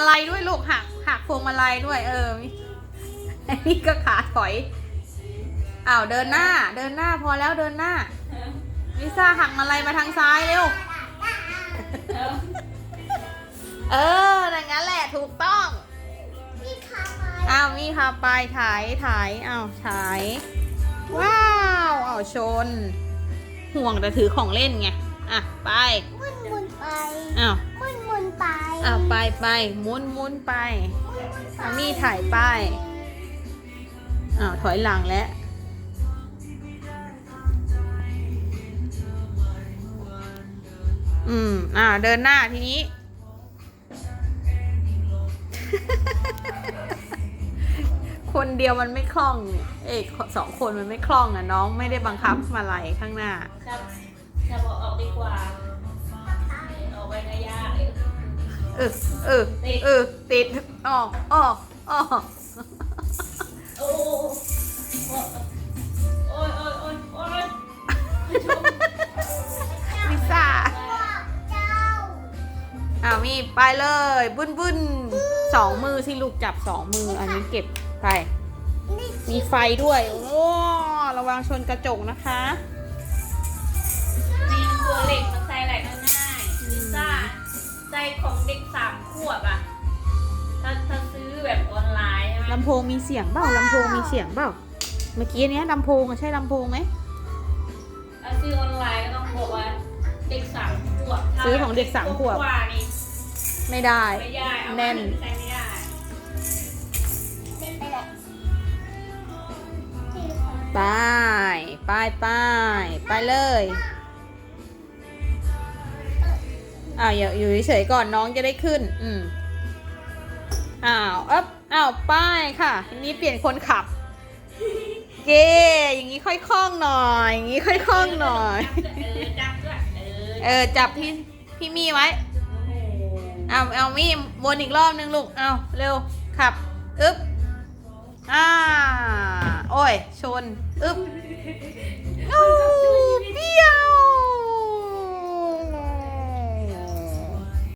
มาลัยด้วยลูกหักหักพวงมาลัยด้วย เออมีอันนี้ก็ขาถอยอ้าวเดินหน้า เดินหน้าพอแล้วเดินหน้าลิซ่าหักมาลัยมาทางซ้ายเร็ว เอออย่างนั้นแหละถูกต้องพี่คะมาอ้าวมีค่ะไปถ่ายถ่ายอ้าวถ่าย ว้าวอ้าวชน ห่วงแต่ถือของเล่นไง อะ ไป มุนมุนไป อ้าว มุนมุนไป อ้าวไปไปมุนมุนไปอามีถ่ายไปอ้าวถอยหลังแล้วอืม อ่า เดินหน้าทีนี้ คนเดียวมันไม่คล่อง เอกสองคนมันไม่คล่องอะ น้องไม่ได้บังคับมาไหลข้างหน้าจะบอกออกดีกว่า ออเออเออติดออกออกออกโอ้โอ้ยโอ้ยโอ้ยโอ้ยลิซ่าเจ้าอ้าวมีไปเลยบุ้นบุ้นสองมือสิลูกจับสองมืออันนี้เก็บไป มีไฟด้วย โอ้ระวังชนกระจกนะคะมีตัวเหล็กมัน วบอะ ถ้าถ้าซื้อแบบออนไลน์ใช่ไหมลำโพงมีเสียงเปล่าลำโพงมีเสียงเปล่าเมื่อกี้เนี้ยลำโพงอะใช่ลำโพงไหมถ้าซื้อออนไลน์ก็ต้องบอกว่าเด็กสามขวบถ้าซื้อของเด็กสามขวบ กว่านี่ไม่ได้ ไม่ได้เอาแน่นใช้ไม่ได้เป็นไปเลยที่ขอไปไปไปไปเลย อ้าวอย่าอยู่เฉยๆก่อนน้องจะได้ขึ้น อืมอ้าวเอ๊บอ้าวป้ายค่ะทีนี้เปลี่ยนคนขับ เก้อย่างนี้ค่อยคล่องหน่อย อย่างนี้ค่อยคล่องหน่อย เออจับด้วยเออเออจับพี่พี่มี่ไว้โอ้โหเอาเอามี่วนอีกรอบนึงลูกเอาเร็วขับอึ๊บอ่าโอ้ยชน อึ๊บโอ้